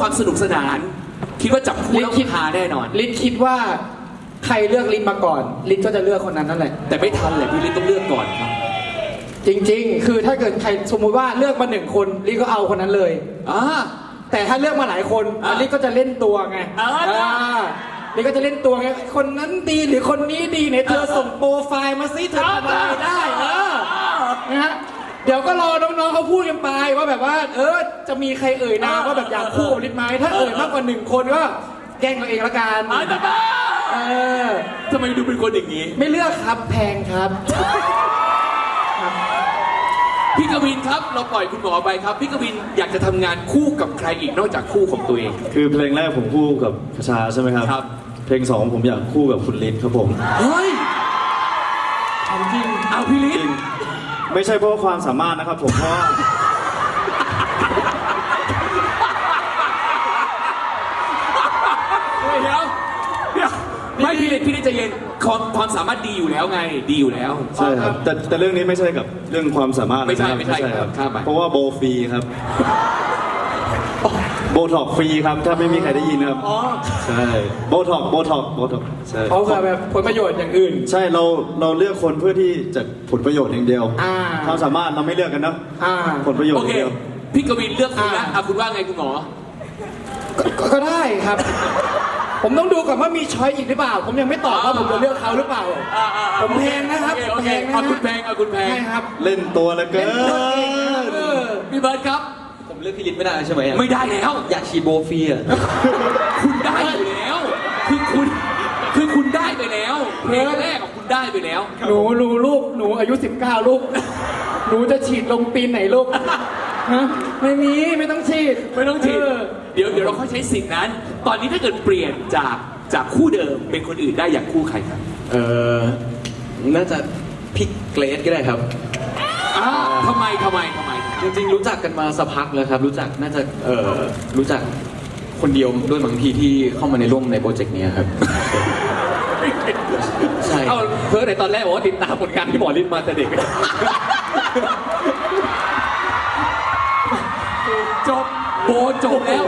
ความสนุกสนาน คิดว่าจับคู่แล้วคิดหาแน่นอน ลิศคิดว่าใครเลือกลิศมาก่อน ลิศก็จะเลือกคนนั้นนั่นแหละ แต่ไม่ทันแหละพี่ลิศต้องเลือกก่อนครับ จริง ๆ คือถ้าเกิดใครสมมุติว่าเลือกมาหนึ่งคนลิศก็เอาคนนั้นเลย อ่า แต่ถ้าเลือกมาหลายคนอะลิศก็จะเล่นตัวไงอ่าอ่าลิศก็จะเล่นตัวไงคนนั้นดีหรือคนนี้ดีเนี่ยเธอส่งโปรไฟล์มาสิเธอทำอะไรได้เออนะฮะ เดี๋ยวก็รอน้องๆเขาพูดกันไปว่าแบบว่า เออจะมีใครเอ่ยนามว่าแบบอยากคู่กับลิศไหมถ้าเอ่ยมากกว่าหนึ่งคนก็แกล้งเราเองละกันอ่าแต่บ้าเออทำไมดูเป็นคนอย่างนี้ ไม่เลือกครับแพงครับ พี่กวินครับ เราปล่อยคุณหมอไปครับ พี่กวินอยากจะทำงานคู่กับใครอีกนอกจากคู่ของตัวเอง คือเพลงแรกผมคู่กับคชาใช่ไหมครับ ครับ เพลงสองผมอยากคู่กับคุณลิศครับผม เฮ้ยเอาจริงเอาพี่ลิจศริง ไม่ใช่เพราะความสามารถนะครับผมเพราะว่าเดี๋ยวเดี๋ยวไม่พี่ลิศพี่ลิศใจเย็นความความสามารถดีอยู่แล้วไงดีอยู่แล้ว ใช่ครับแต่แต่เรื่องนี้ไม่ใช่กับเรื่องความสามารถเลยไม่ใช่นะครับไม่ใช่ครับข้ามไป เพราะว่าโบฟรีครับโบท็อกฟรีครับ ถ้าไม่มีใครได้ยินครับ อ๋อใช่โบท็อกโบท็อกโบท็อกใช่เขาเผื่อแบบผลประโยชน์อย่างอื่น ใช่เราเราเลือกคนเพื่อที่จะผลประโยชน์อย่างเดียวอ่าความสามารถเราไม่เลือกกันนะอ่าผลประโยชโอน์อเคย่างเดียว พี่กวินเลือกคุณนะอ่าอะคุณว่าไงคุณหมอก็ก็ได้ครับ ผมต้องดูก่อนว่ามีช้อยอีกหรือเปล่า ผมยังไม่ตอบว่าผมจะเลือกเขาหรือเปล่า อ่าอ่าอ่าผมแพงนะครับโอเคแพโองเคนะเอาคุณแพงเอาคุณแพง ใช่ครับ เล่นตัวเหลือเกิเล่นตัวเองนะนเออพี่เบิร์ดครับ ผมเลือกพี่ลิศไม่ได้ใช่ไหมอะไม่ได้แล้ว อยากฉีดโบฟรีอะคุณได้อยู่แล้ว คือคุณ คือคุณได้ไปแล้วเพลงแรกของคุณได้ไปแล้ว หนูหนูลูกหนูอายุ 19 ลูก หนูจะฉีดลงปีนไหนลูกฮะไม่มีไม่ต้องฉีดไม่ต้องฉีด เเดี๋ยวเดี๋ยวเราค่อยใช้สิทธินั้น ตอนนี้ถ้าเกิดเปลี่ยนจากจากคู่เดิมเป็นคนอื่นได้อยากคู่ใครครับเออน่าจะพี่เกรดก็ได้ครับ อ้าวทำไมทำไมทำไม จริงๆ รู้จักกันมาสักพักแล้วครับ รู้จักน่าจะเออรู้จักคนเดียวด้วยบางทีที่เข้ามาในร่วมในโปรเจกต์เนี้ยครับ ใช่เอาเพิ่งในตอนแรกบอกว่าติดตามผลงานที่หมอลินมาแต่เด็ก จบโบจบแล้ว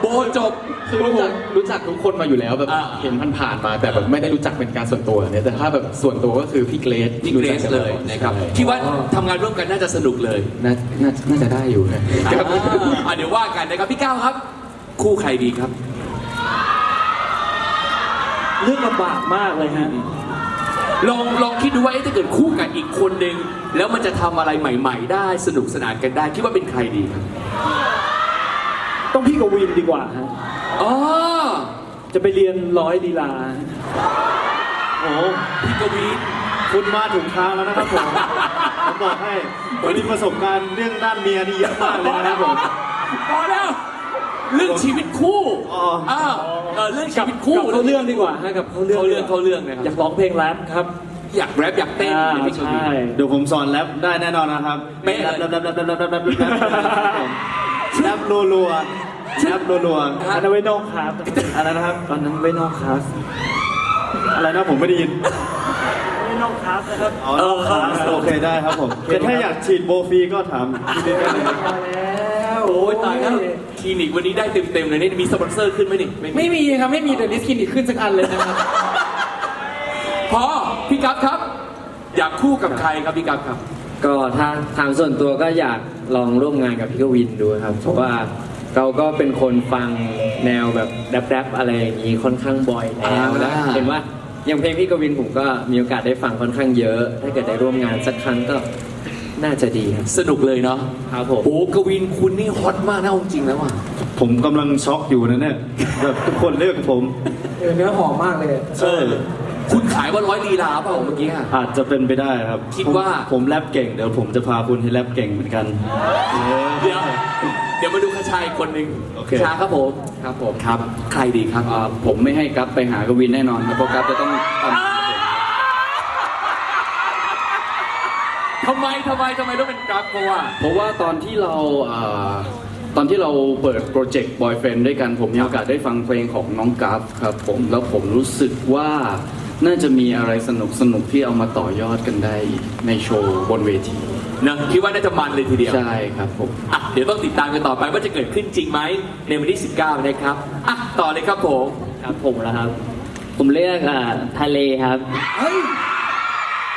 โบจบ คือรู้จักรู้จักทุกคนมาอยู่แล้วแบบอ่าเห็นผ่านๆมา แต่แบบไม่ได้รู้จักเป็นการส่วนตัวเนี่ยแต่ถ้าแบบส่วนตัวก็คือพี่เกรดพี่เกรซเลยนะครับใช่คิดว่าทำงานร่วมกันน่าจะสนุกเลยน่าน่าน่าจะได้อยู่นะครับอะเดี๋ยวว่ากันนะครับพี่ก้าวครับ คู่ใครดีครับเลือกลำบากมากเลยฮะ ลองลองคิดดูว่าเอ๊ะถ้าเกิดคู่กับอีกคนหนึ่งแล้วมันจะทำอะไรใหม่ ๆ ได้สนุกสนานกันได้ คิดว่าเป็นใครดีครับ ต้องพี่กวินดีกว่าฮะอ๋อจะไปเรียนร้อยลีลาโอ้พี่กวีนคุณมาถึงทางแล้วนะครับผม ผมบอกให้ผมมีประสบการณ์เรื่องด้านเมียนี่เยอะมากเลยนะครับผม พอแล้ว เรื่องชีวิตคู่อ๋ออ้าวเออเรื่องชีกับวิตคู่กับเขาเรื่องดีกว่าฮะกับเขาเรื่องเขาเรื่องเขาเรื่องนะครับอยากร้องเพลงแรปครับ อยากแรปอยากเต้นอ่าในพี่กวีใช่นเดี๋ยวผมสอนแรปได้แน่นอนนะครับเป๊ะแรเลยปแรปแรปแรปแรปแรปแรป แรปแรปครับผมแรปรัวๆแรปรัวอันนั้นไว้นอกคลาสๆอะไรนะครับตอนนั้นไว้นอกคลาสอะไรนะผมไม่ได้ยินไว้นอกคลาสนะครับ อ๋อนอกคลาสโอเคได้ครับผมแต่ถ้าอยากฉีดโบฟรีก็ถามพี่เบนได้เลยพอแล้วโอ้ยตายแล้วคลินิกวันนี้ได้เต็มๆเลยนี่มีสปอนเซอร์ขึ้นไหมนี่ไม่มีไม่มีครับไม่มีเดอะลิสกินอีกขึ้นสักอันเลยนะครับพอพี่กัฟครับ อยากคู่กับใครครับพี่กัฟครับ ก็ถ้าถามส่วนตัวก็อยาก ลองร่วมงานกับพี่กวินดูครับ เพราะว่าเราก็เป็นคนฟังแนวแบบแรปๆอะไรอย่างนี้ค่อนข้างบ่อยแล้วอ่า แล้วเห็นว่าอย่างเพลงพี่กวินผมก็มีโอกาสได้ฟังค่อนข้างเยอะ ถ้าเกิดได้ร่วมงานสักครั้งก็น่าจะดีครับสนุกเลยเนาะครับผม โอ้กวินคุณนี่ฮอตมากนะเอาจริงๆแล้วอะ ผมกำลังช็อกอยู่นะเนี่ยแบบทุกคนเลือกผม เออเนื้อหอมมากเลยใช่ คุณขายว่าร้อยลีลาเปล่าเมื่อกี้อะอาจจะเป็นไปได้ครับคิดว่า ผมผมแรปเก่งเดี๋ยวผมจะพาคุณให้แรปเก่งเหมือนกัน เดี๋ยว เดี๋ยวมาดูคชายคนหนึ่งโอเค ชาครับผมครับผมครับ ใครดีครับ อ่าผมไม่ให้กัฟไปหากวินแน่นอนครับเพราะกัฟจะต้องทำทำไมทำไมทำไมต้องเป็นกราฟเพราะว่าเพราะว่าตอนที่เราอ่าตอนที่เราเปิดโปรเจกต์ Boyfriend ด้วยกัน ผมมีโอกาสได้ฟังเพลงของน้องกัฟครับผมแล้วผมรู้สึกว่า น่าจะมีอะไรสนุกสนุกๆที่เอามาต่อยอดกันได้ในโชว์บนเวทีนะคิดว่าน่าจะมันเลยทีเดียวใช่ครับผมอะเดี๋ยวต้องติดตามกันต่อไปว่าจะเกิดขึ้นจริงไหมในวันที่ 19 นะครับอะต่อเลยครับผมครับผมแล้วครับ ผมเลือกอ่าทะเลครับ เฮ้ย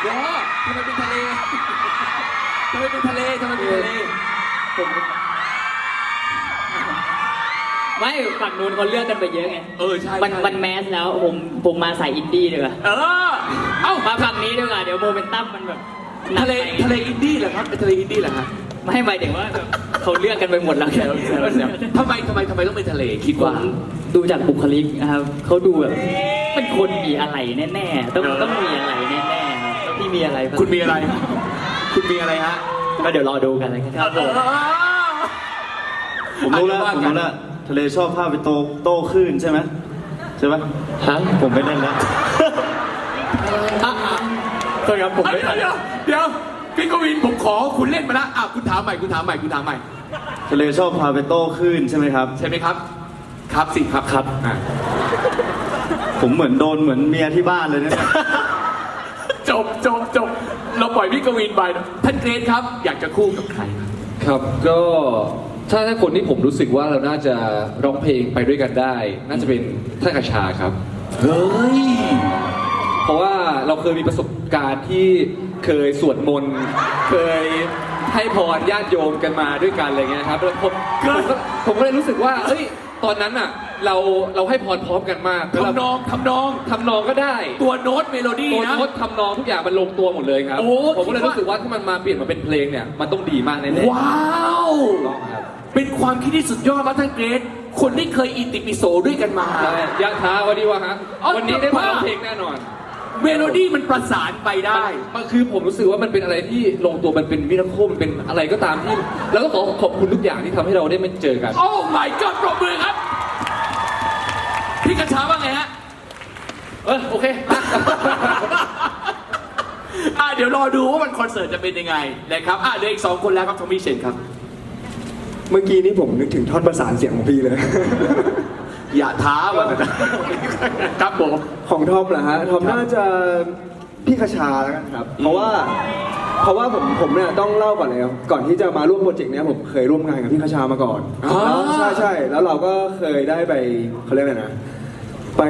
เดี๋ยวทำไมเป็นทะเลทำไมเป็นทะเลทำไมเป็นทะเล ไม่ฝั่งนู้นเขาเลือกกันไปเยอะไงเออใช่มันใช่ มันแมสแล้วผมผมมาใส่อินดี้ดีกว่าเออ เอ้ามาฝั่งนี้ดีกว่าเดี๋ยวโมเมนตัมมันแบบหนักทะเลไปทะเลอินดี้เหรอครับเป็นทะเลอินดี้เหรอฮะไม่หมายถึงว่าแบบเขาเลือกกันไปหมดแล้วแค่ทำไมทำไมทำไมต้องเป็นทะเลคิดผว่ามดูจากบุคลิกนะครับเขาดูแบบเป็นคนมีอะไรแน่ๆต้องต้องมีอะไรแน่ๆครับแล้วพี่มีอะไรบ้างคุณมีอะไร คุณมีอะไรฮะก็เดี๋ยวรอดูกันเลยครับผมผมรู้แล้วอะผมเดี๋ยรู้ว่ากันแล้ว ทะเลชอบภาพไปโตโต้คลื่นใช่ไหมใช่ไหมฮะผมไม่เล่นแล้วก็ครับผมเดี๋ไม่ยวเดี๋ยวเดี๋ยวพี่กวินผมขอคุณเล่นมาละอะคุณถามใหม่คุณถามใหม่คุณถามใหม่ ทะเลชอบพาไปโต้คลื่นใช่ไหมครับ ใช่ไหมครับ ครับสิครับครับอะผมเหมือนโดนเหมือนเมียที่บ้านเลยนะเนี่ย จบจบจบเราปล่อยพี่กวินไปท่านเกรซครับ อยากจะคู่กับใคร ครับครับก็ ถ้าถ้าคนที่ผมรู้สึกว่าเราน่าจะร้องเพลงไปด้วยกันได้ น่าจะเป็นท่านกระชาครับ เฮ้ย เพราะว่าเราเคยมีประสบการณ์ที่เคยสวดมนต์เคยให้พรญาติโยมกันมาด้วยกันอะไรเงี้ยครับแล้วผมผมก็ผมก็เลยรู้สึกว่าเอ้ยตอนนั้นอะ เราเราให้พรพร้อมกันมากแล้วเราทำนองทำนอง ทำนองก็ได้ ตัวโน้ตเมโลดี้ตัวนะ โน้ตทำนองทุกอย่างมันลงตัวหมดเลยครับ โอ้ผมก็เลยคิดว่า รู้สึกว่าถ้ามันมาเปลี่ยนมาเป็นเพลงเนี่ย มันต้องดีมากแน่ๆว้าวต้องครับเป็นความคิดที่สุดยอดมากท่านเกรซคนที่เคยอิติปิโสด้วยกันมาใช่ยะท้าวันนี้วะฮะอ๋อวันนี้ได้มาร้องจะบ้าเพลงแน่นอน เมโลดี้มันประสานไปได้ มันคือผมรู้สึกว่ามันเป็นอะไรที่ลงตัวมันเป็นมิราโคมันเป็นอะไรก็ตามที่ แล้วก็ขอขอบคุณทุกอย่างที่ทำให้เราได้มาเจอกัน โอ้ my god ปรบมือครับ พี่กระชาว่าไงฮะ เออโอเคอะอะเดี๋ยวรอดูว่ามันคอนเสิร์ตจะเป็นยังไงนะครับอะเหลืออีกสองคนแล้วครับทอมมี่เชนครับ เมื่อกี้นี้ผมนึกถึงท่อนประสานเสียงของพี่เลย อย่าท้าว่าครับผม ของทอมเหรอฮะทอมน่าจะพี่คชาแล้วกันครับ เพราะว่า เพราะว่าผมผมเนี่ยต้องเล่าก่อนเลยครับก่อนที่จะมาร่วมโปรเจกต์เนี้ยผมเคยร่วมงานกับพี่คชามาก่อนอ๋อ แล้วใช่ใช่แล้วเราก็เคยได้ไปเขาเรียกอะไรนะ ไป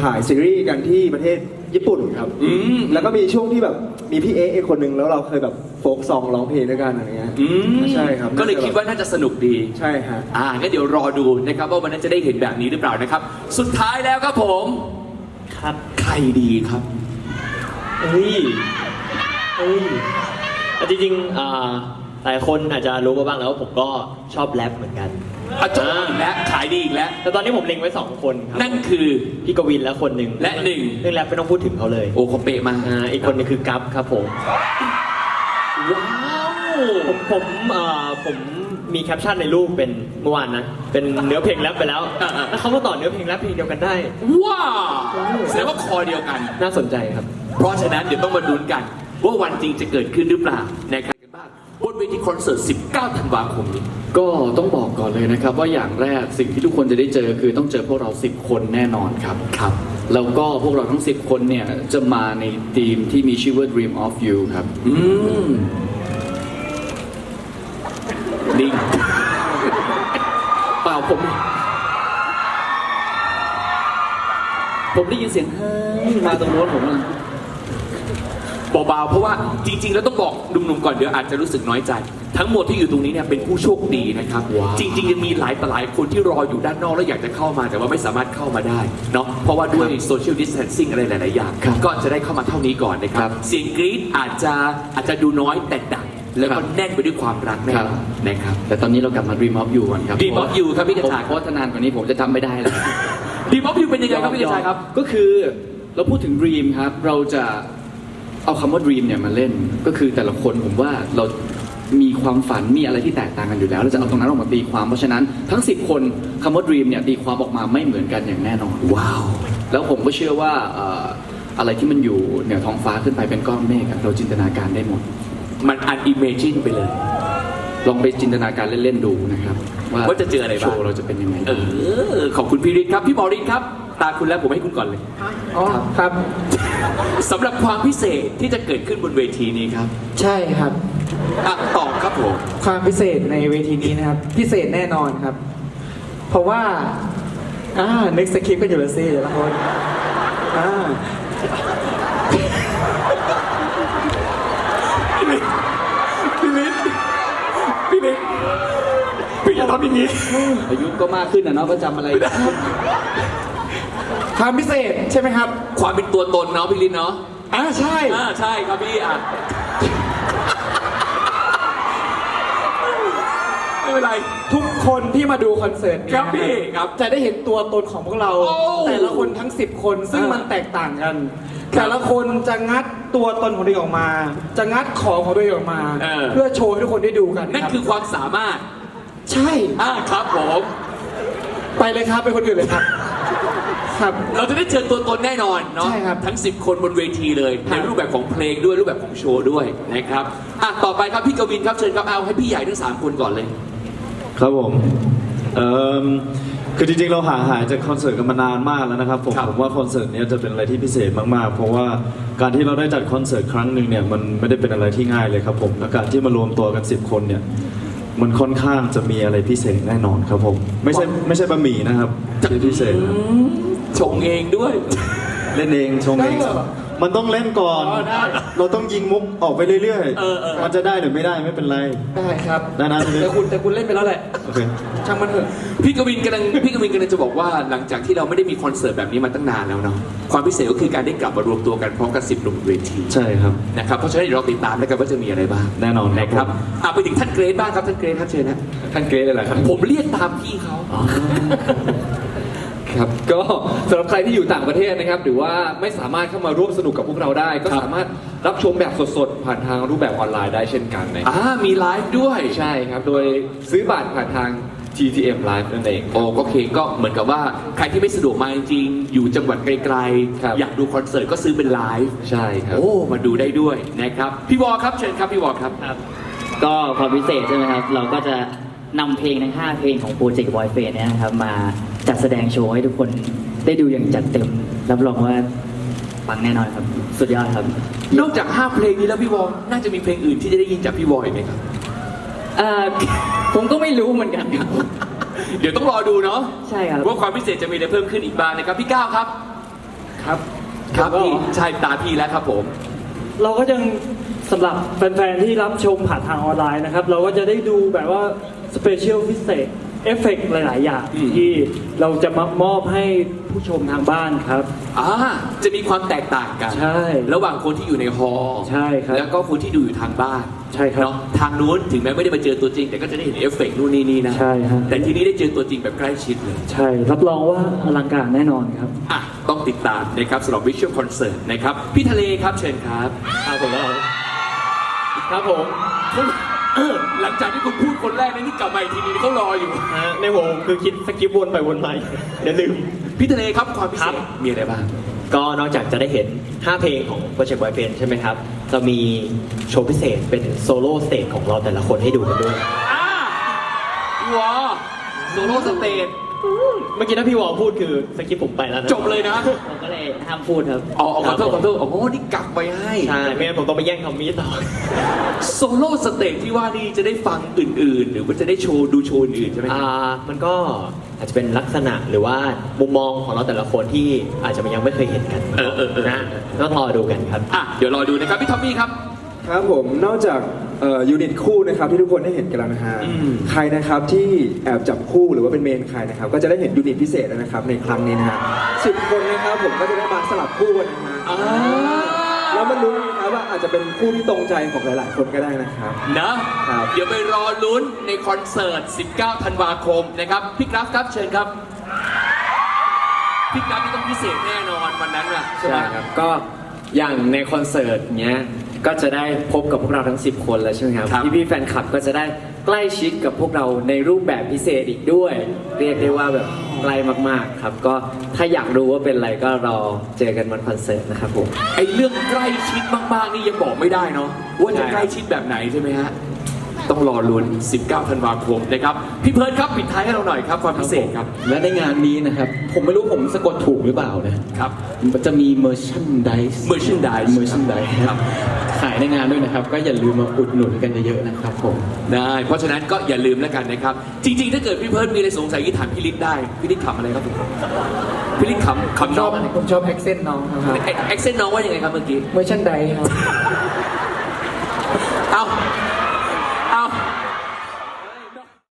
ถ่ายซีรีส์กันที่ประเทศญี่ปุ่นครับ อืมแล้วก็มีช่วงที่แบบมีพี่เอ๊ะอีกคนนึงแล้วเราเคยแบบโฟกซองร้องเพลงด้วยกันอะไรเงี้ย อืมใช่ครับ ก็เลยคิดว่าน่าจะสนุกดี ใช่ฮะ อ่างั้นเดี๋ยวรอดูนะครับว่าวันนั้นจะได้เห็นแบบนี้หรือเปล่านะครับ สุดท้ายแล้วครับผม ครับใครดีครับเฮ้ยเฮ้ยแต่จริงๆอ่าหลายคนอาจจะรู้มาบ้างแล้วว่าผมก็ชอบแรปเหมือนกัน อาจารย์อีกแล้วขายดีอีกแล้ว แต่ตอนนี้ผมเล็งไว้สองคนครับนั่นคือ พี่กวินและคนหนึ่งและหนึ่ง เรื่องแรปไม่ต้องพูดถึงเขาเลยโอ้เขาเป๊ะมากอ่าอีกคนหนึงคือกัฟครับผมว้าวผมผมอ่าผมมีแคปชั่นในรูปเป็นเมื่อวานนะ เป็นเนื้อเพลงแรปไปแล้วอ่าๆแล้วเขามาต่อเนื้อเพลงแรปเพลงเดียวกันได้ ว้าวแสดงว่าคอเดียวกัน น่าสนใจครับ เพราะฉะนั้นเดี๋ยวต้องมาลุ้นกัน ว่าวันจริงจะเกิดขึ้นหรือเปล่านะครับกัน บ้างบนเวทีคอนเสิร์ต 19 ธันวาคมนี้ ก็ต้องบอกก่อนเลยนะครับ ว่าอย่างแรกสิ่งที่ทุกคนจะได้เจอคือต้องเจอพวกเรา 10 คนแน่นอนครับครับแล้วก็พวกเราทั้ง 10 คนเนี่ย จะมาในทีมที่มีชื่อว่า Dream of You ครับ อืมนิ่งเปล่าผม ผมได้ยินเสียงเฮ้ยมาตรงโน้นผมกำลัง เบาๆเพราะว่าจริง ๆ แล้วต้องบอกหนุ่มๆก่อนเดี๋ยวอาจจะรู้สึกน้อยใจ ทั้งหมดที่อยู่ตรงนี้เนี่ยเป็นผู้โชคดีนะครับว้าวจริงๆยังมีหลายต่อหลายคนที่รออยู่ด้านนอกแล้วอยากจะเข้ามาแต่ว่าไม่สามารถเข้ามาได้เนาะเพราะว่าด้วยโซเชียลดิส a ทนซิ่งอะไรหลายๆอย่างครับก็จะได้เข้ามาเท่านี้ก่อนนะคครัรับบเสียงกรี๊ดอาจจะอาจจะดูน้อยแต่ดังแล้วก็ครับแน่นไปด้วยความรักแน่ครับนอนนะครับ แต่ตอนนี้เรากลับมา Dream of You ก่อนครับ Dream of You ครับพี่กระชากเพราะว่าถ้านานกว่านี้ผมจะจำไม่ได้แล้วดีมอฟยูเป็นยังไงครับพี่กระชายครับ ก็คือเราพูดถึง Dream ครับ เราจะ เอาคำว่า Dream เนี่ยมาเล่นก็คือแต่ละคนผมว่าเรามีความฝันมีอะไรที่แตกต่างกันอยู่แล้วเราจะเอาตรงนั้นออกมาตีความเพราะฉะนั้นทั้ง 10 คนคำว่า Dream เนี่ยตีความออกมาไม่เหมือนกันอย่างแน่นอนว้าว แล้วผมก็เชื่อว่าเอ่ออะไรที่มันอยู่เหนือท้องฟ้าขึ้นไปเป็นก้อนเมฆอะเราจินตนาการได้หมด มันอันอิมเมจินไปเลย ลองไปจินตนาการเล่นๆดูนะครับว่าจะเจออะไรบ้าง โชว์เราจะเป็นยังไง เออ ขอบคุณพี่ฤทธิ์ครับ พี่บอริทครับ ตาคุณแล้วผมให้คุณก่อนเลย อ๋อครับ สำหรับความพิเศษที่จะเกิดขึ้นบนเวทีนี้ครับใช่ครับ อะตอบครับผม ความพิเศษในเวทีนี้นะครับ พิเศษแน่นอนครับ เพราะว่าอ่านึกสคริปต์กันอยู่แล้วสิแต่ละคนอ่าพี่ลิศพี่ลิศพี่อย่าทำอย่างนี้ อายุก็มากขึ้นนะเนาะก็จำอะไรได้ ความพิเศษใช่ไหมครับความเป็นตัวตนเนาะพี่ลิศเนาะอ่าใช่ อ่าใช่ครับพี่อะไม่เป็นไร ทุกคนที่มาดูคอนเสิร์ตนี้ครับพี่นะครับจะได้เห็นตัวตนของพวกเรา โอ้แต่ละคนทั้ง 10 คนซึ่งอ่ามัมันแตกต่างกันแต่ละคนจะงัดตัวตนของตัวเองออกมา จะงัดของของตัวเองออกมา เออ เพื่อโชว์ให้ทุกคนได้ดูกันนั่นรับคือความสามารถ ใช่ อ่าครับผม ไปเลยครับไปคนอื่นเลยครับ ครับเราจะได้เจอตัวตนแน่นอนเนาะใช่ครับ ทั้ง 10 คนบนเวทีเลยในรูปแบบของเพลงด้วยรูปแบบของโชว์ด้วยนะครับอะต่อไปครับพี่กวินครับเชิญครับเอาให้พี่ใหญ่ทั้งสามคนก่อนเลย ครับผมเอ่อคือจริงๆ เราห่างหายจากคอนเสิร์ตกันมานานมากแล้วนะครับผมครับ ผมว่าคอนเสิร์ตเนี้ยจะเป็นอะไรที่พิเศษมากๆ เพราะว่าการที่เราได้จัดคอนเสิร์ตครั้งหนึ่งเนี่ยมันไม่ได้เป็นอะไรที่ง่ายเลยครับผมและการที่มารวมตัวกัน 10 คนเนี่ยมันค่อนข้างจะมีอะไรพิเศษแน่นอนครับผมไม่ใช่ไม่ใช่บะหมี่นะครับที่พิเศษนะครับ ชงเองด้วย เล่นเองชมเอง ได้เหรอมันต้องเล่นก่อน อ๋อได้เราต้องยิงมุกออกไปเรื่อยเออเออ มันจะได้หรือไม่ได้ไม่เป็นไร ได้ครับได้นะ แต่คุณแต่คุณเล่นไปแล้วแหละ โอเค ช่างมันเถอะ พี่กวินกำลังพี่กวินกำลังจะบอกว่าหลังจากที่เราไม่ได้มีคอนเสิร์ตแบบนี้มาตั้งนานแล้วเนาะความพิเศษก็คือการได้กลับมารวมตัวกันพร้อมกับสิบหนุ่มเวทีใช่ครับ นะครับเพราะฉะนั้นเดี๋ยวเราติดตามแล้วกันว่าจะมีอะไรบ้างแน่นอนนะครับอะไปถึงท่านเกรซบ้างครับท่านเกรซครับเชิญนะท่านเกรซเลยแหละครับผมเรียกตามพี่เขา ครับก็สำหรับใครที่อยู่ต่างประเทศนะครับ หรือว่าไม่สามารถเข้ามาร่วมสนุกกับพวกเราได้ ก็สามารถรับชมแบบสดๆ ผ่านทางรูปแบบออนไลน์ได้เช่นกันนะครับอ่ามีไลฟ์ด้วย ใช่ครับ โดยซื้อบัตรผ่านทาง GTM Live นั่นเอง โอ้ก็โอเคก็เหมือนกับว่าใครที่ไม่สะดวกมาจริงๆ อยู่จังหวัดไกลครับ ๆ อยากดูคอนเสิร์ตก็ซื้อเป็นไลฟ์ใช่ครับ โอ้มาดูได้ด้วยนะครับ พี่วอครับเชิญครับพี่วอครับ ครับก็ความพิเศษใช่ไหมครับ เราก็จะนำเพลงทั้ง 5 เพลงของโปรเจกต์บอยเฟสเนี่ยนะครับ มา จัดแสดงโชว์ให้ทุกคนได้ดูอย่างจัดเต็ม รับรองว่าปังแน่นอนครับ สุดยอดครับนอกจาก5เพลงนี้แล้วพี่วอน่าจะมีเพลงอื่นที่จะได้ยินจากพี่วออีกไหมครับเอ่อผมก็ไม่รู้เหมือนกันครับ เดี๋ยวต้องรอดูเนาะใช่ครับว่าความพิเศษจะมีอะไรเพิ่มขึ้นอีกบ้างนะครับพี่ก้าวครับ ครับครับก็พี่ใช่ตาพี่แล้วครับผม เราก็ยังสำหรับแฟนๆที่รับชมผ่านทางออนไลน์นะครับ เราก็จะได้ดูแบบว่าสเปเชียลพิเศษ เอฟเฟกหลาย ๆ อย่างอืม ที่เราจะมามอบให้ผู้ชมทางบ้านครับ อ่าจะมีความแตกต่างกัน ใช่ระหว่างคนที่อยู่ในฮอลล์ใช่ครับแล้วก็คนที่ดูอยู่ทางบ้านใช่ครับเนาะทางนู้นถึงแม้ไม่ได้มาเจอตัวจริง แต่ก็จะได้เห็นเอฟเฟกต์นู่นนี่นี่นะใช่ฮะ แต่ทีนี้ได้เจอตัวจริงแบบใกล้ชิดเลย ใช่รับรองว่าอลังการแน่นอนครับ อะ ต้องติดตามนะครับสำหรับวิชวลคอนเสิร์ตนะครับ พี่ทะเลครับเชิญครับครับผมแล้วครับผม หลังจากที่คุณพูดคนแรกนี่กลับมาอีกทีนี้เขารออยู่ ฮะในหัวผมคือคิดสกิปวนไปวนมาเดี๋ยวลืม พี่ทะเลครับความพิคเศรับ ษมีอะไรบ้าง ก็นอกจากจะได้เห็น 5 เพลงของโปรเจกต์บอยเฟนใช่ไหมครับจะมีโชว์พิเศษเป็นโซโล่สเตจของเราแต่ละคนให้ดูกันด้วย อ่าพี่วอโซโล่สเตจ เมื่อกี้ถ้าพี่วอลพูดคือสกิปผมไปแล้วนะจบเลยนะผมก็เลยห้ามพูดครับอ๋อขอโทษขอโทษโอ้โหนี่กลับไปให้ใช่ไม่งั้นผมต้องไปแย่งทอมมี่ต่อโซโล่สเตจที่ว่านี่จะได้ฟังอื่น ๆ หรือว่าจะได้โชว์ดูโชว์อื่นๆใช่ไหมครับอ่ามันก็อาจจะเป็นลักษณะหรือว่ามุมมองของเราแต่ละคนที่อาจจะยังไม่เคยเห็นกันเออเออเออนะต้องรอดูกันครับอะเดี๋ยวรอดูนะครับพี่ทอมมี่ครับครับผมนอกจากเอ่อ ยูนิตคู่นะครับที่ทุกคนได้เห็นกันแล้วนะฮะอืมใครนะครับที่แอบจับคู่หรือว่าเป็นเมนใครนะครับก็จะได้เห็นยูนิตพิเศษแล้วนะครับในครั้งนี้นะฮะสิบคนนะครับผมก็จะได้มาสลับคู่กันนะฮะอ่าแล้วมันรู้นนะครับว่าอาจจะเป็นคู่ที่ตรงใจของหลาย ๆ คนก็ได้นะครับนะครับเดี๋ยวไปรอลุ้นในคอนเสิร์ต 19 ธันวาคมนะครับพี่กราฟครับเชิญครับพี่กราฟนี่ต้องพิเศษแน่นอนวันนั้นน่ะใช่ไหมใช่ครับก็อย่างในคอนเสิร์ตเนี้ย ก็จะได้พบกับพวกเราทั้ง 10 คนแล้วใช่ไหมครับครับ พี่พี่ๆแฟนคลับก็จะได้ใกล้ชิดกับพวกเราในรูปแบบพิเศษอีกด้วย เรียกได้ว่าแบบใกล้มากๆครับ ก็ถ้าอยากรู้ว่าเป็นอะไรก็รอเจอกันวันคอนเสิร์ตนะครับผม ไอ้เรื่องใกล้ชิดมากๆนี่ยังบอกไม่ได้เนาะว่าจะใช่ครับใกล้ชิดแบบไหนใช่ไหมฮะ ต้องรอลุ้น 19 ธันวาคมนะครับ พี่เพิร์ดครับปิดท้ายให้เราหน่อยครับความพิเศษครับ และในงานนี้นะครับ ผมไม่รู้ผมสะกดถูกหรือเปล่านะครับ มันจะมี merchandise Merchandise merchandise ครับขายในงานด้วยนะครับ ก็อย่าลืมมาอุดหนุนกันเยอะๆนะครับผมได้เพราะฉะนั้นก็อย่าลืมแล้วกันนะครับ จริง ๆ ถ้าเกิดพี่เพิร์ดมีอะไรสงสัยที่ถามพี่ลิศได้พี่ลิศขำอะไรครับผมพี่ลิศขำขำชน้ออบงอะไรผมชอบแอคเซนต์น้องครับแอคเซนต์น้องว่ายังไงครับเมื่อกี้ merchandise ครับ